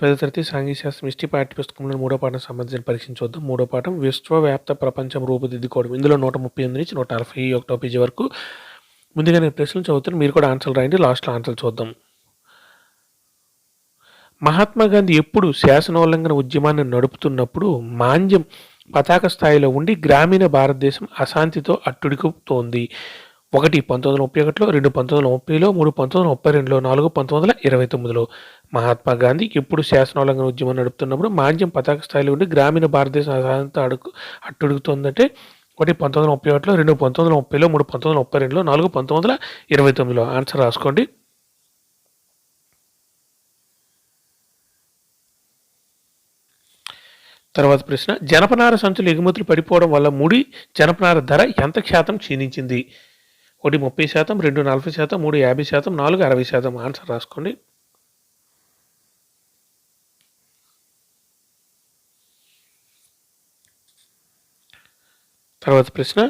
పదో తరగతి సాంఘిక శాస్త్రం హిస్టరీ పాఠ్య పుస్తకంలో మూడో పాఠం సంబంధించిన పరీక్షించొద్దాం మూడో పాఠం విశ్వవ్యాప్త ప్రపంచం రూపుదిద్దుకోవడం. ఇందులో నూట ముప్పై ఎనిమిది నుంచి నూట నలభై ఒకటో పేజీ వరకు ముందుగా నేను ప్రశ్నలు చదువుతాను. మీరు కూడా ఆన్సర్లు రాయండి. లాస్ట్లో ఆన్సర్లు చూద్దాం. మహాత్మా గాంధీ ఎప్పుడు శాసనోల్లంఘన ఉద్యమాన్ని నడుపుతున్నప్పుడు మాంద్యం పతాక స్థాయిలో ఉండి గ్రామీణ భారతదేశం అశాంతితో అట్టుడికుతోంది ఒకటి పంతొమ్మిది వందల ముప్పై ఒకటిలో రెండు పంతొమ్మిది వందల ముప్పైలో మూడు పంతొమ్మిది వందల ముప్పై రెండులో నాలుగు పంతొమ్మిది వందల ఇరవై తొమ్మిదిలో మహాత్మా గాంధీ ఎప్పుడు శాసనోల్లంఘన ఉద్యమం నడుపుతున్నప్పుడు మాంద్యం పతాక స్థాయిలో ఉండి గ్రామీణ భారతదేశం సాధనతో అడుగు అట్టుడుగుతుందంటే ఒకటి పంతొమ్మిది వందల ముప్పై ఒకటిలో రెండు పంతొమ్మిది వందల ముప్పైలో మూడు పంతొమ్మిది వందల ముప్పై రెండులో నాలుగు పంతొమ్మిది వందల ఇరవై తొమ్మిదిలో. ఆన్సర్ రాసుకోండి. తర్వాత ప్రశ్న జనపనార సంచులు ఎగుమతులు పడిపోవడం వల్ల ముడి జనపనార ధర ఎంత శాతం క్షీణించింది? ఒకటి ముప్పై శాతం రెండు నలభై శాతం మూడు యాభై శాతం నాలుగు అరవై శాతం ఆన్సర్ రాసుకోండి. తర్వాత ప్రశ్న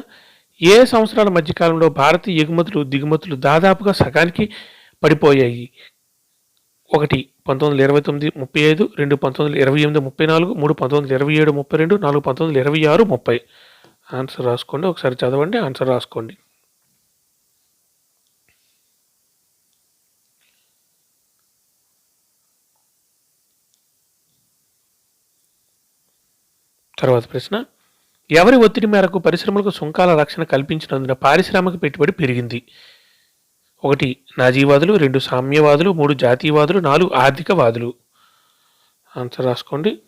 ఏ సంవత్సరాల మధ్యకాలంలో భారతీయ ఎగుమతులు దిగుమతులు దాదాపుగా సగానికి పడిపోయాయి? ఒకటి పంతొమ్మిది వందల ఇరవై తొమ్మిది ముప్పై ఐదు రెండు పంతొమ్మిది వందల ఇరవై ఎనిమిది ముప్పై నాలుగు మూడు పంతొమ్మిది వందల ఇరవై ఏడు ముప్పై రెండు నాలుగు పంతొమ్మిది వందల ఇరవై ఆరు ముప్పై. ఆన్సర్ రాసుకోండి ఒకసారి చదవండి ఆన్సర్ రాసుకోండి. తర్వాత ప్రశ్న ఎవరి ఒత్తిడి మేరకు పరిశ్రమలకు సుంకాల రక్షణ కల్పించినందున పారిశ్రామిక పెట్టుబడి పెరిగింది? ఒకటి నాజీవాదులు రెండు సామ్యవాదులు మూడు జాతీయవాదులు నాలుగు ఆర్థికవాదులు. ఆన్సర్ రాసుకోండి.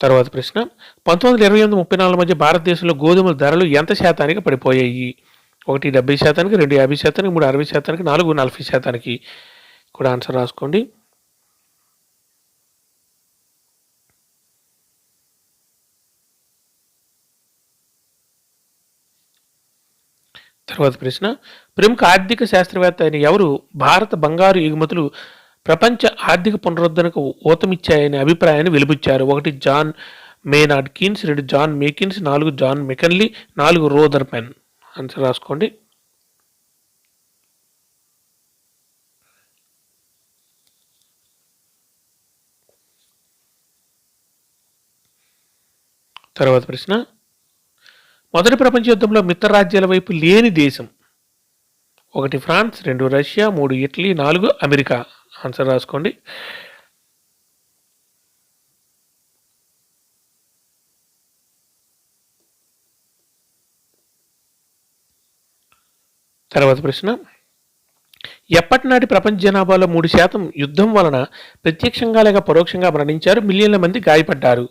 తర్వాత ప్రశ్న పంతొమ్మిది వందల ఇరవై ఎనిమిది ముప్పై నాలుగు మధ్య భారతదేశంలో గోధుమల ధరలు ఎంత శాతానికి పడిపోయాయి? ఒకటి డెబ్బై శాతానికి రెండు యాభై శాతానికి మూడు అరవై శాతానికి నాలుగు నలభై శాతానికి కూడా ఆన్సర్ రాసుకోండి. తర్వాత ప్రశ్న ప్రముఖ ఆర్థిక శాస్త్రవేత్త అయిన ఎవరు? భారత బంగారు ఎగుమతులు ప్రపంచ ఆర్థిక పునరుద్ధరణకు ఊతమిచ్చాయనే అభిప్రాయాన్ని వెలుబుచ్చారు. ఒకటి జాన్ మేనాడ్ కీన్స్ రెండు జాన్ మేకిన్స్ నాలుగు జాన్ మెకన్లీ నాలుగు రోదర్ పెన్ ఆన్సర్ రాసుకోండి. తర్వాత ప్రశ్న. మొదటి ప్రపంచ యుద్ధంలో మిత్ర రాజ్యాల వైపు లేని దేశం. ఒకటి ఫ్రాన్స్ రెండు రష్యా మూడు ఇటలీ నాలుగు అమెరికా. ఆన్సర్ రాసుకోండి. తర్వాత ప్రశ్న. ఎప్పటి నాటి ప్రపంచ జనాభాలో మూడు శాతం యుద్ధం వలన ప్రత్యక్షంగా లేక పరోక్షంగా మరణించారు మిలియన్ల మంది గాయపడ్డారు.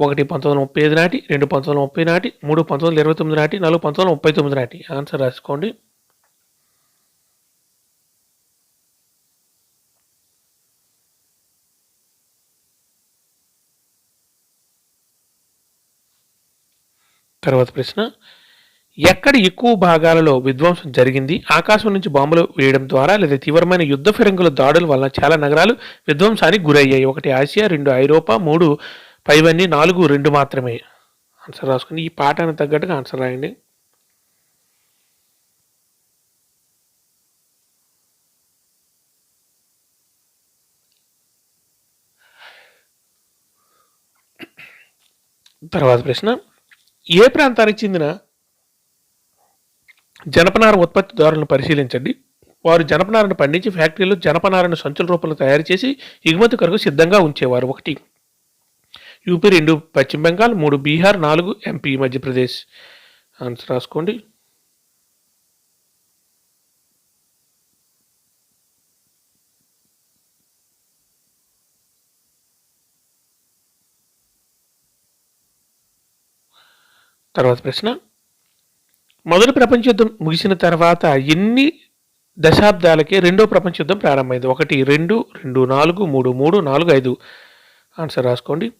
ఒకటి పంతొమ్మిది వందల ముప్పై ఐదు నాటి రెండు పంతొమ్మిది వందల ముప్పై నాటి మూడు పంతొమ్మిది వందల ఇరవై తొమ్మిది నాటి నాలుగు పంతొమ్మిది వందల ముప్పై తొమ్మిది నాటి. ఆన్సర్ రాసుకోండి. తర్వాత ప్రశ్న. ఎక్కడ ఎక్కువ భాగాలలో విధ్వంసం జరిగింది ఆకాశం నుంచి బాంబులు వేయడం ద్వారా లేదా తీవ్రమైన యుద్ధ ఫిరంగుల దాడుల వలన చాలా నగరాలు విధ్వంసానికి గురయ్యాయి. ఒకటి ఆసియా రెండు ఐరోపా మూడు పైవన్నీ నాలుగు రెండు మాత్రమే. ఆన్సర్ రాసుకుని ఈ పాఠానికి తగ్గట్టుగా ఆన్సర్ రాయండి. తర్వాత ప్రశ్న. ఏ ప్రాంతానికి చెందిన జనపనార ఉత్పత్తిదారులను పరిశీలించండి. వారు జనపనారను పండించి ఫ్యాక్టరీలో జనపనారను సంచుల రూపంలో తయారు చేసి ఎగుమతి కొరకు సిద్ధంగా ఉంచేవారు. ఒకటి. యూపీ రెండు పశ్చిమ బెంగాల్ మూడు బీహార్ నాలుగు ఎంపీ మధ్యప్రదేశ్. ఆన్సర్ రాసుకోండి. తర్వాత ప్రశ్న. మొదటి ప్రపంచ యుద్ధం ముగిసిన తర్వాత ఎన్ని దశాబ్దాలకే రెండో ప్రపంచ యుద్ధం ప్రారంభమైంది? ఒకటి రెండు రెండు నాలుగు మూడు మూడు నాలుగు ఐదు. ఆన్సర్ రాసుకోండి.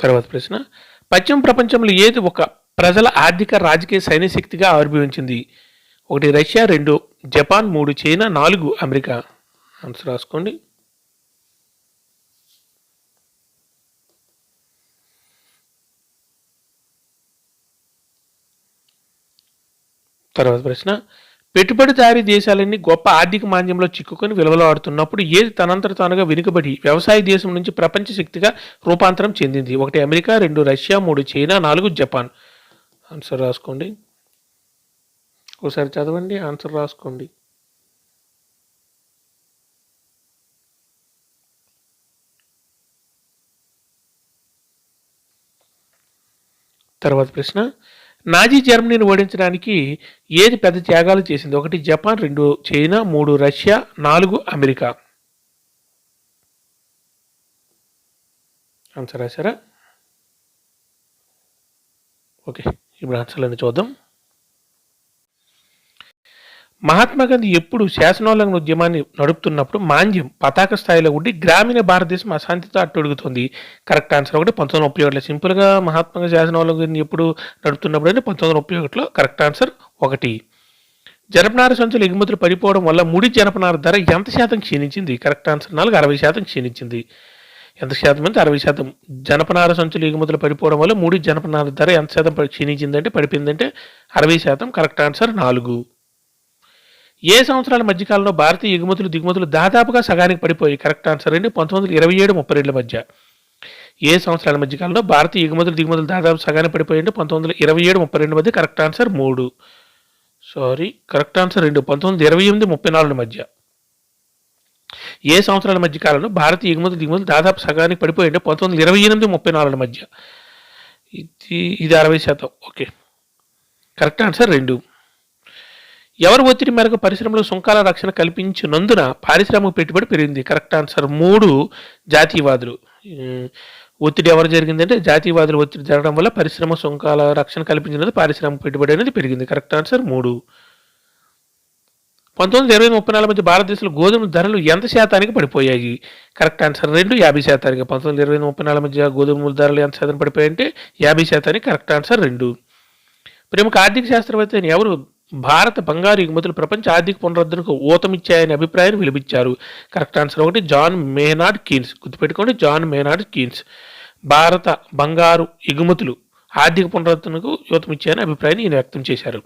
తర్వాత ప్రశ్న పశ్చిమ ప్రపంచంలో ఏది ఒక ప్రజల ఆర్థిక రాజకీయ సైన్య శక్తిగా ఆవిర్భవించింది? ఒకటి రష్యా రెండు జపాన్ మూడు చైనా నాలుగు అమెరికా. ఆన్సర్ రాసుకోండి. తర్వాత ప్రశ్న పెట్టుబడిదారీ దేశాలన్నీ గొప్ప ఆర్థిక మాంద్యంలో చిక్కుకొని విలువలాడుతున్నప్పుడు ఏది తనంతట తానుగా వెనుకబడి వ్యవసాయ దేశం నుంచి ప్రపంచ శక్తిగా రూపాంతరం చెందింది? ఒకటి అమెరికా రెండు రష్యా మూడు చైనా నాలుగు జపాన్. ఆన్సర్ రాసుకోండి. ఒకసారి చదవండి ఆన్సర్ రాసుకోండి. తర్వాత ప్రశ్న నాజీ జర్మనీని ఓడించడానికి ఏది పెద్ద త్యాగాలు చేసింది? ఒకటి జపాన్ రెండు చైనా మూడు రష్యా నాలుగు అమెరికా. ఆన్సర్ రాశారా? ఓకే ఇప్పుడు ఆన్సర్లను చూద్దాం. మహాత్మా గాంధీ ఎప్పుడు శాసనోల్లంఘన ఉద్యమాన్ని నడుపుతున్నప్పుడు మాంద్యం పతాక స్థాయిలో ఉండి గ్రామీణ భారతదేశం అశాంతితో అట్టడుగుతుంది. కరెక్ట్ ఆన్సర్ ఒకటి పంతొమ్మిది ముప్పై ఒకటిలో సింపుల్గా మహాత్మా గాంధీ శాసనోల్లంఘన ఎప్పుడు నడుపుతున్నప్పుడు అంటే పంతొమ్మిది ముప్పై ఒకటిలో కరెక్ట్ ఆన్సర్ ఒకటి. జనపనార సంచులు ఎగుమతులు పడిపోవడం వల్ల ముడి జనపనార ధర ఎంత శాతం క్షీణించింది? కరెక్ట్ ఆన్సర్ నాలుగు అరవై శాతం క్షీణించింది. ఎంత శాతం అంటే అరవై శాతం. జనపనార సంచులు ఎగుమతులు పడిపోవడం వల్ల ముడి జనపనార ధర ఎంత శాతం క్షీణించిందంటే పడిపోయిందంటే అరవై శాతం. కరెక్ట్ ఆన్సర్ నాలుగు. ఏ సంవత్సరాల మధ్యకాలంలో భారతీయ ఎగుమతులు దిగుమతులు దాదాపుగా సగానికి పడిపోయి కరెక్ట్ ఆన్సర్ అండి. పంతొమ్మిది వందల ఇరవై ఏడు ముప్పై రెండుల మధ్య. ఏ సంవత్సరాల మధ్యకాలంలో భారతీయ ఎగుమతులు దిగుమతులు దాదాపు సగానికి పడిపోయింది పంతొమ్మిది వందల ఇరవై ఏడు ముప్పై రెండు మధ్య కరెక్ట్ ఆన్సర్ మూడు. సారీ కరెక్ట్ ఆన్సర్ రెండు. పంతొమ్మిది వందల ఇరవై ఎనిమిది ముప్పై నాలుగు మధ్య. ఏ సంవత్సరాల మధ్య కాలంలో భారతీయ ఎగుమతులు దిగుమతులు దాదాపు సగానికి పడిపోయింది పంతొమ్మిది వందల ఇరవై ఎనిమిది ముప్పై నాలుగు మధ్య. ఇది ఇది అరవై శాతం. ఓకే. కరెక్ట్ ఆన్సర్ రెండు. ఎవరి ఒత్తిడి మేరకు పరిశ్రమలో సుంకాల రక్షణ కల్పించినందున పారిశ్రామిక పెట్టుబడి పెరిగింది. కరెక్ట్ ఆన్సర్ మూడు జాతీయవాదులు. ఒత్తిడి ఎవరు జరిగిందంటే జాతీయవాదులు ఒత్తిడి జరగడం వల్ల పరిశ్రమ సుంకాల రక్షణ కల్పించినది పారిశ్రామిక పెట్టుబడి అనేది పెరిగింది. కరెక్ట్ ఆన్సర్ మూడు. పంతొమ్మిది ఇరవై ముప్పై నాలుగు మధ్య భారతదేశంలో గోధుమ ధరలు ఎంత శాతానికి పడిపోయాయి? కరెక్ట్ ఆన్సర్ రెండు యాభై శాతానికి. పంతొమ్మిది ఇరవై ముప్పై నాలుగు మధ్య గోధుమ ధరలు ఎంత శాతం పడిపోయాయంటే యాభై శాతానికి. కరెక్ట్ ఆన్సర్ రెండు. ప్రముఖ ఆర్థిక శాస్త్రవేత్త ఎవరు భారత బంగారు ఎగుమతులు ప్రపంచ ఆర్థిక పునరుద్ధరణకు ఊతమిచ్చాయనే అభిప్రాయాన్ని వెలిపించారు కరెక్ట్ ఆన్సర్ ఒకటి జాన్ మేనాడ్ కీన్స్. గుర్తుపెట్టుకోండి జాన్ మేనాడ్ కీన్స్. భారత బంగారు ఎగుమతులు ఆర్థిక పునరుద్ధరణకు ఊతమిచ్చాయని అభిప్రాయాన్ని ఈయన వ్యక్తం చేశారు.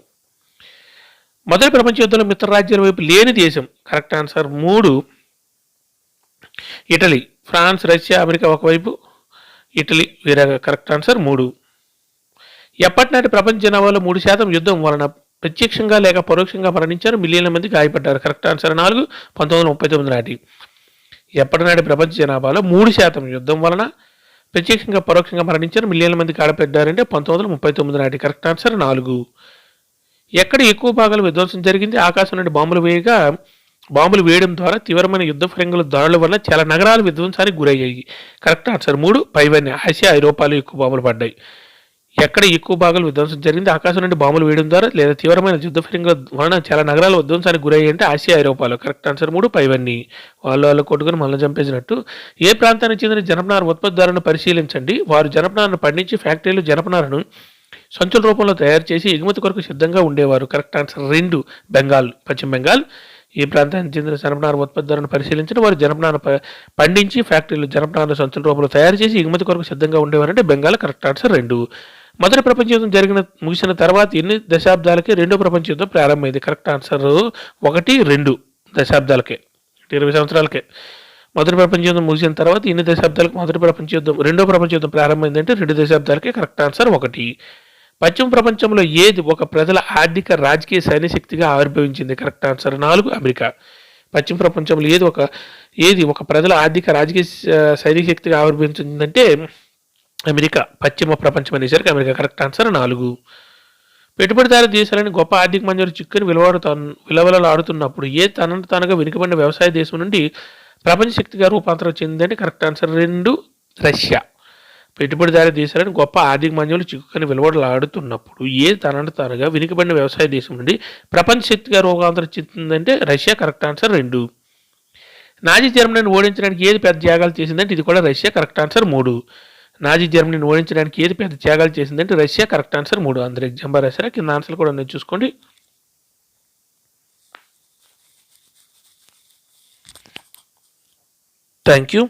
మొదటి ప్రపంచ యుద్ధంలో మిత్ర రాజ్యాల వైపు లేని దేశం. కరెక్ట్ ఆన్సర్ మూడు ఇటలీ ఫ్రాన్స్ రష్యా అమెరికా ఒకవైపు ఇటలీ వీర కరెక్ట్ ఆన్సర్ మూడు. ఎప్పటినాటి ప్రపంచ జనాభాలో మూడు శాతం యుద్ధం వలన ప్రత్యక్షంగా లేక పరోక్షంగా మరణించారు. మిలియన్ల మంది గాయపడ్డారు. కరెక్ట్ ఆన్సర్ నాలుగు. పంతొమ్మిది వందల ముప్పై తొమ్మిది నాటి ఎప్పటినాటి ప్రపంచ జనాభాలో మూడు శాతం యుద్ధం వలన ప్రత్యక్షంగా పరోక్షంగా మరణించారు. మిలియన్ల మంది గాయపడ్డారంటే పంతొమ్మిది వందల ముప్పై తొమ్మిది నాటి కరెక్ట్ ఆన్సర్ నాలుగు. ఎక్కడ ఎక్కువ భాగాలు విధ్వంసం జరిగింది? ఆకాశం నుండి బాంబులు వేయగా బాంబులు వేయడం ద్వారా తీవ్రమైన యుద్ధ ఫిరంగుల దాడుల వల్ల చాలా నగరాలు విధ్వంసానికి గురయ్యాయి. కరెక్ట్ ఆన్సర్ మూడు. పైవన్నీ ఆసియా ఐరోపాలో ఎక్కువ బాంబులు పడ్డాయి. ఎక్కడ ఎక్కువ భాగాలు విధ్వంసం జరిగింది? ఆకాశం నుండి బాంబులు వేయడం ద్వారా లేదా తీవ్రమైన యుద్ధ ఫిరంగుల వలన చాలా నగరాలు విధ్వంసానికి గురయ్యాయి అంటే ఆసియా ఐరోపాలో. కరెక్ట్ ఆన్సర్ మూడు పైవన్నీ. వాళ్ళు వాళ్ళు కొట్టుకుని మనల్ని చంపేసినట్టు. ఏ ప్రాంతానికి చెందిన జనపనార ఉత్పత్తిదారులను పరిశీలించండి. వారు జనపనారను పండించి ఫ్యాక్టరీలు జనపనారను సంచుల రూపంలో తయారు చేసి ఎగుమతి కొరకు సిద్ధంగా ఉండేవారు. కరెక్ట్ ఆన్సర్ రెండు బెంగాల్ పశ్చిమ బెంగాల్. ఈ ప్రాంతానికి చెందిన జనపనార ఉత్పత్తిదారులను పరిశీలించిన వారు జనపనార పండించి ఫ్యాక్టరీలు జనపనార సంచుల రూపంలో తయారు చేసి ఎగుమతి కొరకు సిద్ధంగా ఉండేవారంటే బెంగాల్ కరెక్ట్ ఆన్సర్ రెండు. మొదటి ప్రపంచ యుద్ధం జరిగిన ముగిసిన తర్వాత ఎన్ని దశాబ్దాలకి రెండో ప్రపంచ యుద్ధం ప్రారంభమైంది? కరెక్ట్ ఆన్సర్ ఒకటి రెండు దశాబ్దాలకే. ఇరవై సంవత్సరాలకే. మొదటి ప్రపంచ యుద్ధం ముగిసిన తర్వాత ఎన్ని దశాబ్దాలకు మొదటి ప్రపంచ యుద్ధం రెండో ప్రపంచ యుద్ధం ప్రారంభమైందంటే రెండు దశాబ్దాలకే? కరెక్ట్ ఆన్సర్ ఒకటి. పశ్చిమ ప్రపంచంలో ఏది ఒక ప్రజల ఆర్థిక రాజకీయ సైన్య శక్తిగా ఆవిర్భవించింది? కరెక్ట్ ఆన్సర్ నాలుగు అమెరికా. పశ్చిమ ప్రపంచంలో ఏది ఒక ఏది ఒక ప్రజల ఆర్థిక రాజకీయ సైనిక శక్తిగా ఆవిర్భవించిందంటే అమెరికా పశ్చిమ ప్రపంచం అనేసరికి అమెరికా కరెక్ట్ ఆన్సర్ నాలుగు. పెట్టుబడిదారు దేశాలని గొప్ప ఆర్థిక మంజూరు చిక్కుని విలువడుతా విలువలాడుతున్నప్పుడు ఏ తనను తనగా వెనుకబడిన వ్యవసాయ దేశం నుండి ప్రపంచ శక్తిగా రూపాంతరం చెందిందంటే కరెక్ట్ ఆన్సర్ రెండు రష్యా. పెట్టుబడిదారు దేశాలను గొప్ప ఆర్థిక మంజూలు చిక్కుకొని విలువలాడుతున్నప్పుడు ఏ తనను తనగా వెనుకబడిన వ్యవసాయ దేశం నుండి ప్రపంచ శక్తిగా రూపాంతరం చెందిందంటే రష్యా కరెక్ట్ ఆన్సర్ రెండు. నాజీ జర్మనీని ఓడించడానికి ఏది పెద్ద త్యాగాలు చేసిందంటే ఇది కూడా రష్యా కరెక్ట్ ఆన్సర్ మూడు. నాజీ జర్మనీని ఓడించడానికి ఏది పెద్ద త్యాగాలు చేసిందంటే రష్యా? Correct answer. మూడు అందరు ఎగ్జాంబా రాశారా? కింద ఆన్సర్ కూడా నేను చూసుకోండి. Thank you.